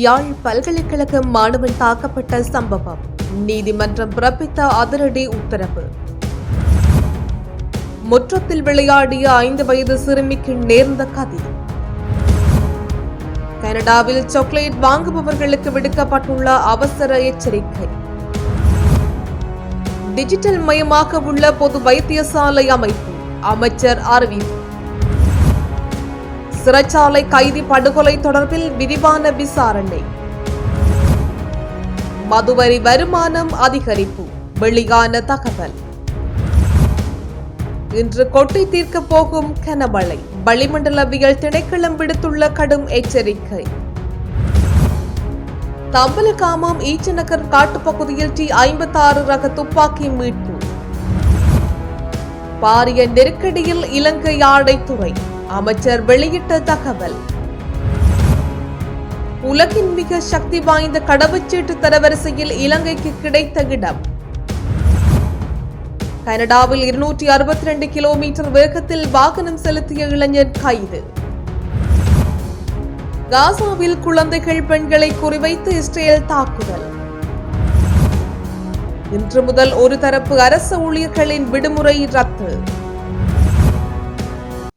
யாழ் பல்கலைக்கழக மாணவன் தாக்கப்பட்ட சம்பவம். நீதிமன்றம் பிறப்பித்த அதிரடி உத்தரவு. முற்றத்தில் விளையாடிய ஐந்து வயது சிறுமிக்கு நேர்ந்த கதி. கனடாவில் சாக்லேட் வாங்குபவர்களுக்கு விடுக்கப்பட்டுள்ள அவசர எச்சரிக்கை. டிஜிட்டல் மயமாக உள்ள பொது வைத்தியசாலை அமைப்பு. அமைச்சர் அறிவிப்பு. சிறைச்சாலை கைதி படுகொலை தொடர்பில் விரிவான விசாரணை. மதுவரி வருமானம் அதிகரிப்பு. வெளியான தகவல். இன்று கொட்டை தீர்க்க போகும் கனமழை. வளிமண்டலவியல் திணைக்களம் விடுத்துள்ள கடும் எச்சரிக்கை. தம்பலகாமம் ஈச்சநகர் காட்டுப்பகுதியில் டி ஐம்பத்தாறு ரக துப்பாக்கி மீட்பு. பாரிய நெருக்கடியில் இலங்கை ஆடைத்துறை. அமைச்சர் வெளியிட்ட தகவல். உலகின் மிக சக்தி வாய்ந்த கடவுச்சீட்டு தரவரிசையில் இலங்கைக்கு கிடைத்த இடம். கனடாவில் இருநூற்றி அறுபத்தி ரெண்டு கிலோமீட்டர் வேகத்தில் வாகனம் செலுத்திய இளைஞர் கைது. காசாவில் குழந்தைகள் பெண்களை குறிவைத்து இஸ்ரேல் தாக்குதல். இன்று முதல் ஒரு தரப்பு அரசு ஊழியர்களின் விடுமுறை ரத்து.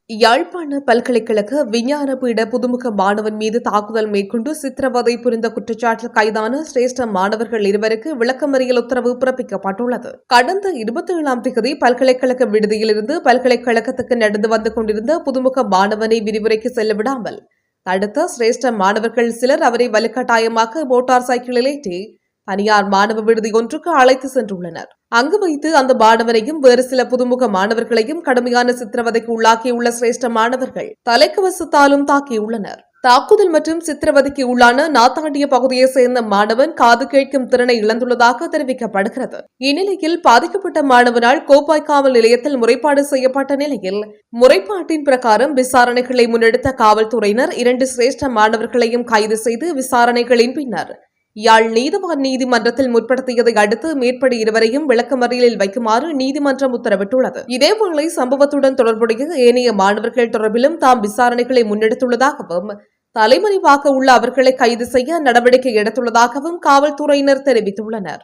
யாழ்ப்பாண பல்கலைக்கழக விஞ்ஞான பீட புதுமுக மாணவன் மீது தாக்குதல் மேற்கொண்டு சித்திரவதை புரிந்த குற்றச்சாட்டில் கைதான சிரேஷ்ட மாணவர்கள் இருவருக்கு விளக்கமறியல் உத்தரவு பிறப்பிக்கப்பட்டுள்ளது. கடந்த இருபத்தி ஏழாம் தேதி பல்கலைக்கழக விடுதியிலிருந்து பல்கலைக்கழகத்துக்கு நடந்து வந்து கொண்டிருந்த புதுமுக மாணவனை விரிவுரைக்கு செல்ல விடாமல் தடுத்த சிரேஷ்ட மாணவர்கள் சிலர் அவரை வலுக்கட்டாயமாக மோட்டார் சைக்கிளில் ஏற்றி தனியார் மாணவ விடுதி ஒன்றுக்கு அழைத்து சென்றுள்ளனர். அங்கு வைத்து அந்த மாணவரையும் வேறு சில புதுமுக மாணவர்களையும் கடுமையான சித்திரவதைக்கு உள்ளாக்கியுள்ள சிரேஷ்ட மாணவர்கள் தலைக்கவசத்தாலும் தாக்கியுள்ளனர். தாக்குதல் மற்றும் சித்திரவதைக்கு உள்ளான நாத்தாண்டிய பகுதியை சேர்ந்த மாணவன் காது கேட்கும் திறனை இழந்துள்ளதாக தெரிவிக்கப்படுகிறது. இந்நிலையில் பாதிக்கப்பட்ட மாணவனால் கோப்பாய் காவல் நிலையத்தில் முறைப்பாடு செய்யப்பட்ட நிலையில் முறைப்பாட்டின் பிரகாரம் விசாரணைகளை முன்னெடுத்த காவல்துறையினர் இரண்டு சிரேஷ்ட மாணவர்களையும் கைது செய்து விசாரணைகளின் பின்னர் யாழ் நீதிவான் நீதிமன்றத்தில் முற்படுத்தியதை அடுத்து மேற்படி இருவரையும் விளக்கமறியலில் வைக்குமாறு நீதிமன்றம் உத்தரவிட்டுள்ளது. இதேவேளை சம்பவத்துடன் தொடர்புடைய ஏனைய மாணவர்கள் தொடர்பிலும் தாம் விசாரணைகளை முன்னெடுத்துள்ளதாகவும் தலைமறைவாக உள்ள அவர்களை கைது செய்ய நடவடிக்கை எடுத்துள்ளதாகவும் காவல்துறையினர் தெரிவித்துள்ளனர்.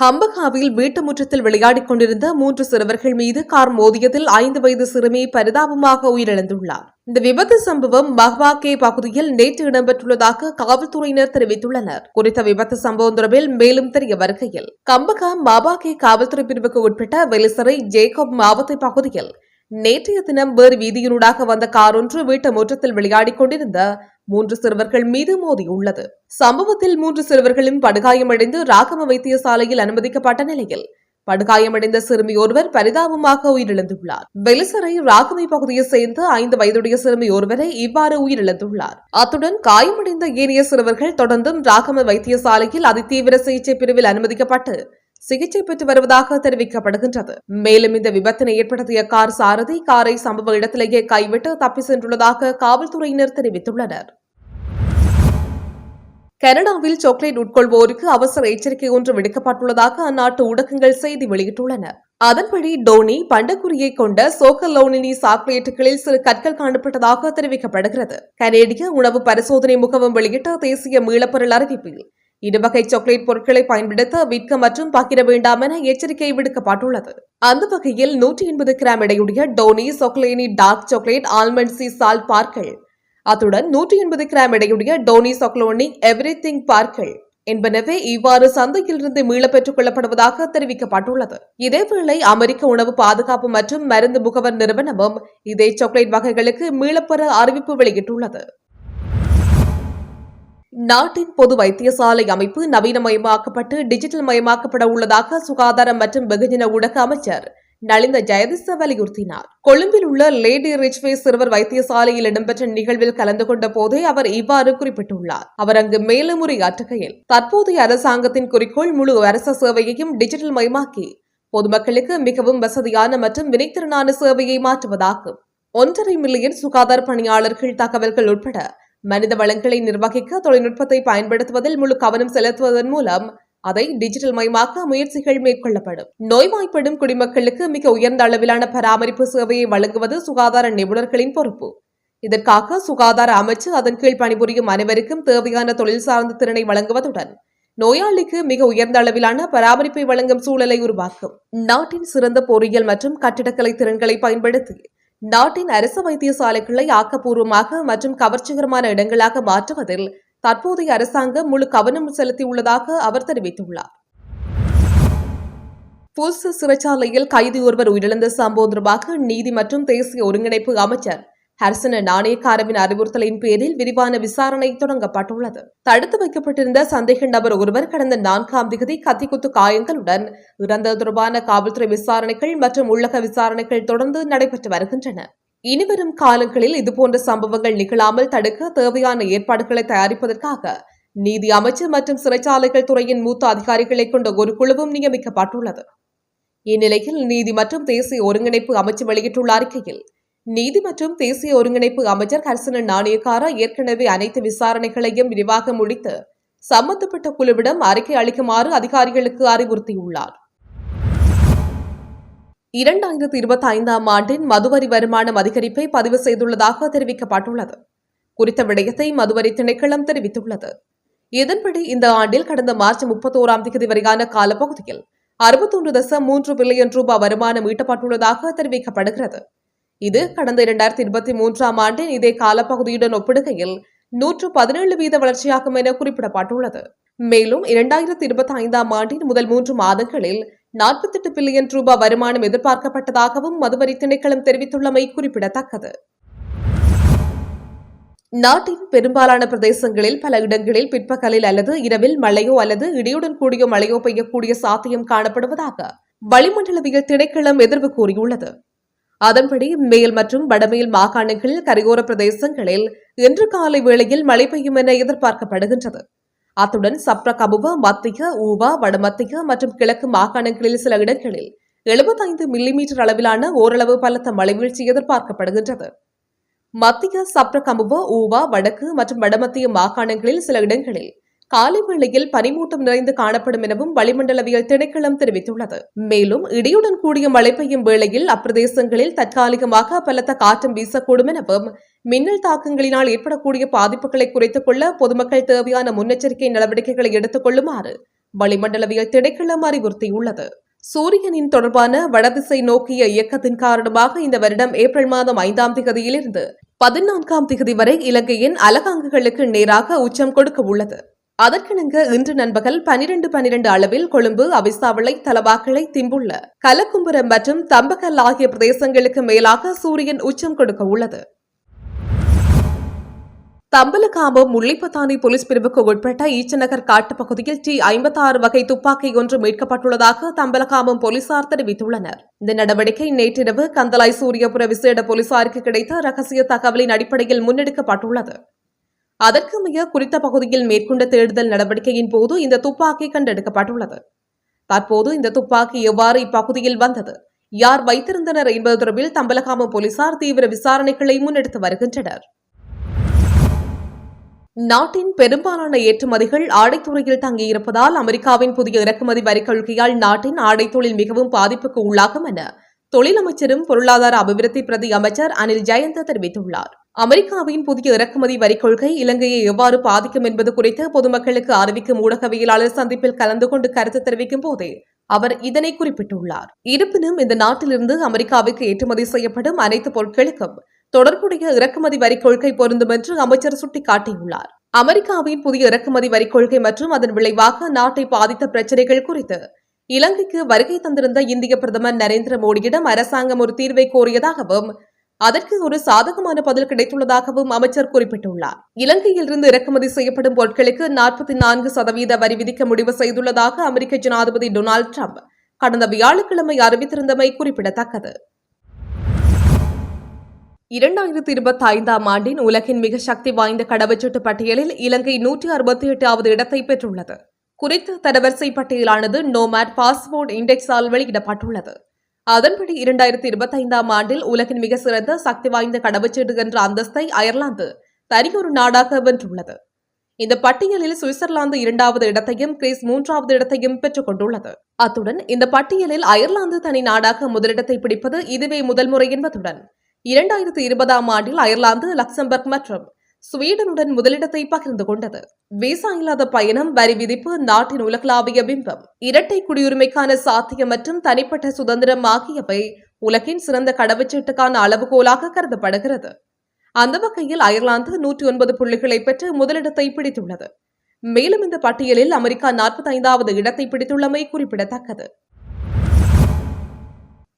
ஹம்பகாவில் வீட்டு முற்றத்தில் விளையாடிக் கொண்டிருந்த மூன்று சிறுவர்கள் மீது கார் மோதியதில் ஐந்து வயது சிறுமி பரிதாபமாக உயிரிழந்துள்ளார். இந்த விபத்து சம்பவம் மஹ்வாக்கே பகுதியில் நேற்று இடம்பெற்றுள்ளதாக காவல்துறையினர் தெரிவித்துள்ளனர். குறித்த விபத்து சம்பவம் தொடர்பில் மேலும் தெரிய வருகையில் கம்பகா மாபாகே காவல்துறை பிரிவுக்கு உட்பட்ட வெலிசரை ஜேக்கப் மாவட்ட பகுதியில் நேற்றைய தினம் வேறு வீதியினூடாக வந்த கார் ஒன்று வீட்டு முற்றத்தில் விளையாடிக் கொண்டிருந்த மூன்று சிறுவர்கள் மீது மோதியுள்ளது சம்பவத்தில் மூன்று சிறுவர்களும் படுகாயமடைந்து ராகம வைத்தியசாலையில் அனுமதிக்கப்பட்ட நிலையில் படுகாயமடைந்த சிறுமி ஒருவர் பரிதாபமாக உயிரிழந்துள்ளார். வெலிசரை ராகமை பகுதியை சேர்ந்த ஐந்து வயதுடைய சிறுமி ஒருவரை இவ்வாறு உயிரிழந்துள்ளார். அத்துடன் காயமடைந்த ஏனைய சிறுவர்கள் தொடர்ந்தும் ராகம வைத்தியசாலையில் அதிதீவிர சிகிச்சை பிரிவில் அனுமதிக்கப்பட்டு சிகிச்சை பெற்று வருவதாக தெரிவிக்கப்படுகின்றது. மேலும் இந்த விபத்தினை ஏற்படுத்திய கார் சாரதி காரை சம்பவ இடத்திலேயே கைவிட்டு தப்பி சென்றுள்ளதாக காவல்துறையினர் தெரிவித்துள்ளனர். கனடாவில் சாக்லேட் உட்கொள்வோருக்கு அவசர எச்சரிக்கை ஒன்று விடுக்கப்பட்டுள்ளதாக அந்நாட்டு ஊடகங்கள் செய்தி வெளியிட்டுள்ளன. அதன்படி டோனி பண்டக்குறியை கொண்ட சோகலோனினி சாக்லேட்டுகளில் சிறு கற்கள் காணப்பட்டதாக தெரிவிக்கப்படுகிறது. கனேடிய உணவு பரிசோதனை முகவம் வெளியிட்ட தேசிய மீளப்பொருள் அறிவிப்பில் இருவகை சாக்லேட் பொருட்களை பயன்படுத்த விற்க மற்றும் பகிர வேண்டாம் என எச்சரிக்கை விடுக்கப்பட்டுள்ளது. அந்த வகையில் நூற்றி எண்பது gram எடையுடைய Tony Chocolonely dark chocolate almond sea salt பார்க்கள் அத்துடன் நூற்றி எண்பது கிராம் எடையுடைய டோனி சொக்லோனி எவ்ரி திங் பார்க்கள் என்பனவே இவ்வாறு சந்தையிலிருந்து மீள பெற்றுக் கொள்ளப்படுவதாக தெரிவிக்கப்பட்டுள்ளது. இதேவேளை அமெரிக்க உணவு பாதுகாப்பு மற்றும் மருந்து முகவர் நிறுவனமும் இதே சாக்லேட் வகைகளுக்கு மீளப்பெற அறிவிப்பு வெளியிட்டுள்ளது. நாட்டின் பொது வைத்தியசாலை அமைப்பு நவீனமயமாக்கப்பட்டு டிஜிட்டல் மயமாக்கப்பட உள்ளதாக சுகாதாரம் மற்றும் வெகுஜன ஊடக அமைச்சர் நலிந்த ஜெயதிச வலியுறுத்தினார் கொழும்பில் உள்ள லேடி ரிச்வே சிறுவர் வைத்தியசாலையில் இடம்பெற்ற நிகழ்வில் கலந்து கொண்ட போதே அவர் இவ்வாறு குறிப்பிட்டுள்ளார். அவர் அங்கு மேலும் உரையாற்றுகையில் தற்போதைய அரசாங்கத்தின் குறிக்கோள் முழு அரச சேவையையும் டிஜிட்டல் மயமாக்கி பொதுமக்களுக்கு மிகவும் வசதியான மற்றும் வினைத்திறனான சேவையை மாற்றுவதாகும். ஒன்றரை மில்லியன் சுகாதார பணியாளர்கள் தகவல்கள் உட்பட மனித வளங்களை நிர்வகிக்க தொழில்நுட்பத்தை பயன்படுத்துவதில் முழு கவனம் செலுத்துவதன் மூலம் அதை டிஜிட்டல் மயமாக்க முயற்சிகள் மேற்கொள்ளப்படும். நோய்வாய்ப்படும் குடிமக்களுக்கு மிக உயர்ந்த அளவிலான பராமரிப்பு சேவையை வழங்குவது சுகாதார நிபுணர்களின் பொறுப்பு. இதற்காக சுகாதார அமைச்சு அதன் கீழ் பணிபுரியும் அனைவருக்கும் தேவையான தொழில் சார்ந்த திறனை வழங்குவதுடன் நோயாளிக்கு மிக உயர்ந்த அளவிலான பராமரிப்பை வழங்கும் சூழலை உருவாக்கும். நாட்டின் சிறந்த பொறியியல் மற்றும் கட்டிடக்கலை திறன்களை பயன்படுத்தி நாட்டின் அரசு வைத்தியசாலைகளை ஆக்கப்பூர்வமாக மற்றும் கவர்ச்சிகரமான இடங்களாக மாற்றுவதில் தற்போதைய அரசாங்கம் முழு கவனம் செலுத்தியுள்ளதாக அவர் தெரிவித்துள்ளார். புஸ் சிறைச்சாலையில் கைதி ஒருவர் உயிரிழந்த சம்பவம் தொடர்பாக நீதி மற்றும் தேசிய ஒருங்கிணைப்பு அமைச்சர் ஹர்சன நாணயக்காரவின் அறிவுறுத்தலின் பேரில் விரிவான விசாரணை தொடங்கப்பட்டுள்ளது. தடுத்து வைக்கப்பட்டிருந்த சந்தேக நபர் ஒருவர் கடந்த நான்காம் திகதி கத்திக்குத்து காயங்களுடன் இறந்தது தொடர்பான காவல்துறை விசாரணைகள் மற்றும் உள்ளக விசாரணைகள் தொடர்ந்து நடைபெற்று வருகின்றன. இனிவரும் காலங்களில் இதுபோன்ற சம்பவங்கள் நிகழாமல் தடுக்க தேவையான ஏற்பாடுகளை தயாரிப்பதற்காக நீதி அமைச்சு மற்றும் சிறைச்சாலைகள் துறையின் மூத்த அதிகாரிகளை கொண்ட ஒரு குழுவும் நியமிக்கப்பட்டுள்ளது. இந்நிலையில் நீதி மற்றும் தேசிய ஒருங்கிணைப்பு அமைச்சு வெளியிட்டுள்ள அறிக்கையில் நீதி மற்றும் தேசிய ஒருங்கிணைப்பு அமைச்சர் ஹர்சன நாணயக்கார ஏற்கனவே அனைத்து விசாரணைகளையும் விரிவாக முடித்து சம்பந்தப்பட்ட குழுவிடம் அறிக்கை அளிக்குமாறு அதிகாரிகளுக்கு அறிவுறுத்தியுள்ளார். இரண்டாயிரத்தி இருபத்தி ஐந்தாம் ஆண்டின் மதுவரி வருமானம் அதிகரிப்பை பதிவு செய்துள்ளதாக தெரிவிக்கப்பட்டுள்ளது. குறித்த விடயத்தை மதுவரி திணைக்களம் தெரிவித்துள்ளது. இதன்படி இந்த ஆண்டில் கடந்த மார்ச் முப்பத்தோராம் தேதி வரையான காலப்பகுதியில் அறுபத்தொன்று தசம் மூன்று பில்லியன் ரூபாய் வருமானம் ஈட்டப்பட்டுள்ளதாக தெரிவிக்கப்படுகிறது. இது கடந்த இரண்டாயிரத்தி இருபத்தி மூன்றாம் ஆண்டின் இதே காலப்பகுதியுடன் ஒப்பிடுகையில் நூற்று பதினேழு வீத வளர்ச்சியாகும் என குறிப்பிடப்பட்டுள்ளது. மேலும் இரண்டாயிரத்தி இருபத்தி ஐந்தாம் ஆண்டின் முதல் மூன்று மாதங்களில் நாற்பத்தெட்டு பில்லியன் ரூபாய் வருமானம் எதிர்பார்க்கப்பட்டதாகவும் மதுவரி திணைக்களம் தெரிவித்துள்ளமை குறிப்பிடத்தக்கது. நாட்டின் பெரும்பாலான பிரதேசங்களில் பல இடங்களில் பிற்பகலில் அல்லது இரவில் மழையோ அல்லது இடியுடன் கூடிய மழையோ பெய்யக்கூடிய சாத்தியம் காணப்படுவதாக வளிமண்டலவியல் திணைக்களம் எதிர்வு கூறியுள்ளது. அதன்படி மேல் மற்றும் வடமேல் மாகாணங்களில் கரையோர பிரதேசங்களில் இன்று காலை வேளையில் மழை பெய்யும் என எதிர்பார்க்கப்படுகின்றது. அத்துடன் சப்ரகபுவ மத்திய ஊவா வடமத்திய மற்றும் கிழக்கு மாகாணங்களில் சில இடங்களில் எழுபத்தைந்து மில்லிமீட்டர் அளவிலான ஓரளவு பலத்த மழைவீழ்ச்சி எதிர்பார்க்கப்படுகின்றது. மத்திய சப்ரகமுவ ஊவா வடக்கு மற்றும் வடமத்திய மாகாணங்களில் சில இடங்களில் காலை வேளையில் பனிமூட்டம் நிறைந்து காணப்படும் எனவும் வளிமண்டலவியல் திணைக்களம் தெரிவித்துள்ளது. மேலும் இடியுடன் கூடிய மழை பெய்யும் வேளையில் அப்பிரதேசங்களில் தற்காலிகமாக பலத்த காற்றும் வீசக்கூடும் எனவும் மின்னல் தாக்கங்களினால் ஏற்படக்கூடிய பாதிப்புகளை குறைத்துக் கொள்ள பொதுமக்கள் தேவையான முன்னெச்சரிக்கை நடவடிக்கைகளை எடுத்துக் கொள்ளுமாறு வளிமண்டலவியல் திணைக்களம் அறிவுறுத்தியுள்ளது. சூரியனின் தொடர்பான வடதிசை நோக்கிய இயக்கத்தின் காரணமாக இந்த வருடம் ஏப்ரல் மாதம் ஐந்தாம் திகதியிலிருந்து பதினான்காம் திகதி வரை இலங்கையின் அலகாங்குகளுக்கு நேராக உச்சம் கொடுக்க உள்ளது அதற்கிணங்க இன்று நண்பகல் பனிரெண்டு பனிரெண்டு அளவில் கொழும்பு அவிசாவளை தலவாக்களை திம்புள்ள கலக்கும்புரம் மற்றும் தம்பகல் ஆகிய பிரதேசங்களுக்கு மேலாக சூரியன் உச்சம் கொடுக்க உள்ளது. தம்பலகாமம் முல்லைப்பத்தானி போலீஸ் பிரிவுக்கு உட்பட்ட ஈச்சநகர் காட்டுப்பகுதியில் டி ஐம்பத்தாறு வகை துப்பாக்கி ஒன்று மீட்கப்பட்டுள்ளதாக தம்பலகாம்பம் போலீசார் தெரிவித்துள்ளனர். இந்த நடவடிக்கை நேற்றிரவு கந்தலாய் சூரியபுர விசேட போலீசாருக்கு கிடைத்த ரகசிய தகவலின் அடிப்படையில் முன்னெடுக்கப்பட்டுள்ளது. அதற்கமைய குறித்த பகுதியில் மேற்கொண்ட தேடுதல் நடவடிக்கையின் போது இந்த துப்பாக்கி கண்டெடுக்கப்பட்டுள்ளது. தற்போது இந்த துப்பாக்கி எவ்வாறு இப்பகுதியில் வந்தது? யார் வைத்திருந்தனர் என்பது தொடர்பில் தம்பலகாம போலீசார் தீவிர விசாரணைகளை முன்னெடுத்து வருகின்றனர். நாட்டின் பெரும்பாலான ஏற்றுமதிகள் ஆடைத்துறையில் தங்கியிருப்பதால் அமெரிக்காவின் புதிய இறக்குமதி வரி கொள்கையால் நாட்டின் ஆடைத்தொழில் மிகவும் பாதிப்புக்கு உள்ளாகும் என தொழில் அமைச்சரும் பொருளாதார அபிவிருத்தி பிரதி அமைச்சர் அனில் ஜெயந்த தெரிவித்துள்ளார். அமெரிக்காவின் புதிய இறக்குமதி வரி கொள்கை இலங்கையை எவ்வாறு பாதிக்கும் என்பது குறித்து பொதுமக்களுக்கு அறிவிக்கும் ஊடகவியலாளர் சந்திப்பில் கலந்து கொண்டு கருத்து தெரிவிக்கும் போதே அவர் இதனை குறிப்பிட்டுள்ளார். இருப்பினும் இந்த நாட்டிலிருந்து அமெரிக்காவுக்கு ஏற்றுமதி செய்யப்படும் அனைத்து பொருட்களுக்கும் தொடர்புடைய இறக்குமதி வரி கொள்கை பொருந்தும் என்று அமைச்சர் சுட்டிக்காட்டியுள்ளார். அமெரிக்காவின் புதிய இறக்குமதி வரி கொள்கை மற்றும் அதன் விளைவாக நாட்டை பாதித்த பிரச்சினைகள் குறித்து இலங்கைக்கு வருகை தந்திருந்த இந்திய பிரதமர் நரேந்திர மோடியிடம் அரசாங்கம் ஒரு தீர்வை கோரியதாகவும் அதற்கு ஒரு சாதகமான பதில் கிடைத்துள்ளதாகவும் அமைச்சர் குறிப்பிட்டுள்ளார். இலங்கையிலிருந்து இறக்குமதி செய்யப்படும் பொருட்களுக்கு நாற்பத்தி நான்கு சதவீத வரி விதிக்க முடிவு செய்துள்ளதாக அமெரிக்க ஜனாதிபதி டொனால்டு டிரம்ப் கடந்த வியாழக்கிழமை அறிவித்திருந்தமை குறிப்பிடத்தக்கது. இரண்டாயிரத்தி இருபத்தி ஐந்தாம் ஆண்டின் உலகின் மிக சக்தி வாய்ந்த கடவுச்சீட்டு பட்டியலில் இலங்கை நூற்றி அறுபத்தி எட்டாவது இடத்தை பெற்றுள்ளது. குறித்த தரவரிசை பட்டியலானது நோமேட் பாஸ்போர்ட் இண்டெக்ஸால் வெளியிடப்பட்டுள்ளது. அதன்படி இரண்டாயிரத்தி இருபத்தி ஐந்தாம் ஆண்டில் உலகின் மிக சிறந்த சக்தி வாய்ந்த கடவுச்சீட்டு என்ற அந்தஸ்தை அயர்லாந்து தனியொரு நாடாக வென்றுள்ளது. இந்த பட்டியலில் சுவிட்சர்லாந்து இரண்டாவது இடத்தையும் கிரீஸ் மூன்றாவது இடத்தையும் பெற்றுக் கொண்டுள்ளது. அத்துடன் இந்த பட்டியலில் அயர்லாந்து தனி நாடாக முதலிடத்தை பிடிப்பது இதுவே முதல் முறை என்பதுடன் இரண்டாயிரத்தி இருபதாம் ஆண்டில் அயர்லாந்து லக்சம்பர்க் மற்றும் ஸ்வீடனுடன் முதலிடத்தை பகிர்ந்து கொண்டது. விசா இல்லாத பயணம் வரி விதிப்பு நாட்டின் உலகளாவிய பிம்பம் இரட்டை குடியுரிமைக்கான சாத்தியம் மற்றும் தனிப்பட்ட சுதந்திரம் ஆகியவை உலகின் சிறந்த கடவுச்சீட்டுக்கான அளவுகோலாக கருதப்படுகிறது. அந்த வகையில் அயர்லாந்து நூற்றி ஒன்பது புள்ளிகளை பெற்று முதலிடத்தை பிடித்துள்ளது. மேலும் இந்த பட்டியலில் அமெரிக்கா நாற்பத்தி ஐந்தாவது இடத்தை பிடித்துள்ளமை குறிப்பிடத்தக்கது.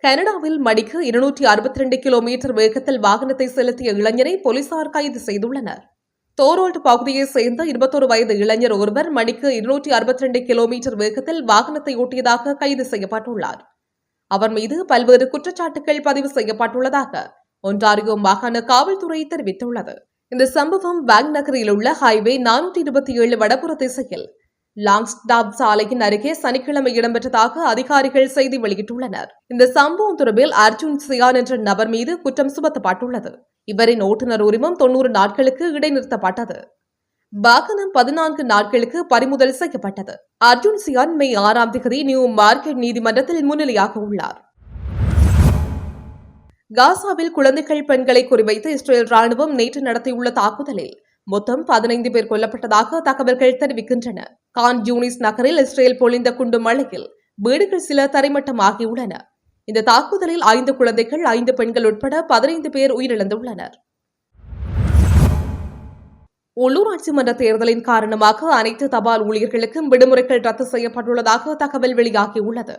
கனடாவில் மணிக்கு இருநூற்றி அறுபத்தி ரெண்டு கிலோமீட்டர் வேகத்தில் வாகனத்தை செலுத்திய இளைஞரை போலீசார் கைது செய்துள்ளனர். தோரோல்ட் பகுதியைச் சேர்ந்த இருபத்தொரு வயது இளைஞர் ஒருவர் மணிக்கு இருநூற்றி அறுபத்தி ரெண்டு கிலோமீட்டர் வேகத்தில் வாகனத்தை ஓட்டியதாக கைது செய்யப்பட்டுள்ளார். அவர் மீது பல்வேறு குற்றச்சாட்டுகள் பதிவு செய்யப்பட்டுள்ளதாக ஒன்றாரியோ மாகாண காவல்துறை தெரிவித்துள்ளது. இந்த சம்பவம் பேங்க் நகரில் உள்ள ஹைவே நானூற்றி இருபத்தி ஏழு வடபுற திசையில் லாங்ஸ்டாப் சாலையின் அருகே சனிக்கிழமை இடம்பெற்றதாக அதிகாரிகள் செய்தி வெளியிட்டுள்ளனர். இந்த சம்பவம் தொடர்பில் அர்ஜுன் சியான் என்ற நபர் மீது குற்றம் சுமத்தப்பட்டுள்ளது. இவரின் ஓட்டுநர் உரிமம் தொன்னூறு நாட்களுக்கு இடைநிறுத்தப்பட்டது. வாகனம் பதினான்கு நாட்களுக்கு பறிமுதல் செய்யப்பட்டது. அர்ஜுன் சியான் மே ஆறாம் தேதி நியூ மார்க்கெட் நீதிமன்றத்தில் முன்னிலையாக உள்ளார். காசாவில் குழந்தைகள் பெண்களை குறிவைத்து இஸ்ரேல் ராணுவம் நேற்று நடத்தியுள்ள தாக்குதலில் மொத்தம் பதினைந்து பேர் கொல்லப்பட்டதாக தகவல்கள் தெரிவிக்கின்றன. கான் ஜூனிஸ் நகரில் இஸ்ரேல் பொழிந்த குண்டு மழையில் வீடுகள் சில தரைமட்டமாகியுள்ளன. இந்த தாக்குதலில் ஐந்து குழந்தைகள் ஐந்து பெண்கள் உட்பட பதினைந்து பேர் உயிரிழந்துள்ளனர். உள்ளூராட்சி மன்ற தேர்தலின் காரணமாக அனைத்து தபால் ஊழியர்களுக்கும் விடுமுறைகள் ரத்து செய்யப்பட்டுள்ளதாக தகவல் வெளியாகியுள்ளது.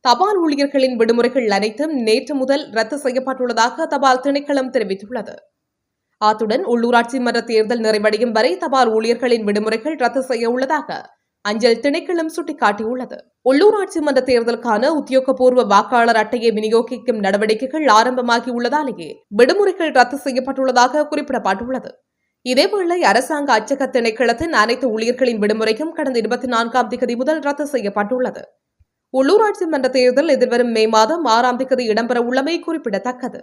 தபால் ஊழியர்களின் விடுமுறைகள் அனைத்தும் நேற்று முதல் ரத்து செய்யப்பட்டுள்ளதாக தபால் திணைக்களம் தெரிவித்துள்ளது. அத்துடன் உள்ளூராட்சி மன்ற தேர்தல் நிறைவடையும் வரை தபால் ஊழியர்களின் விடுமுறைகள் ரத்து செய்ய உள்ளதாக அஞ்சல் திணைக்களம் சுட்டிக்காட்டியுள்ளது. உள்ளூராட்சி மன்ற தேர்தலுக்கான உத்தியோகபூர்வ வாக்காளர் அட்டையை விநியோகிக்கும் நடவடிக்கைகள் ஆரம்பமாகியுள்ளதாலேயே விடுமுறைகள் ரத்து செய்யப்பட்டுள்ளதாக குறிப்பிடப்பட்டுள்ளது. இதேவேளை அரசாங்க அச்சக திணைக்களத்தின் அனைத்து ஊழியர்களின் விடுமுறையும் கடந்த இருபத்தி நான்காம் திகதி முதல் ரத்து செய்யப்பட்டுள்ளது. உள்ளூராட்சி மன்ற தேர்தல் எதிர்வரும் மே மாதம் ஆறாம் திகதி இடம்பெற உள்ளமை குறிப்பிடத்தக்கது.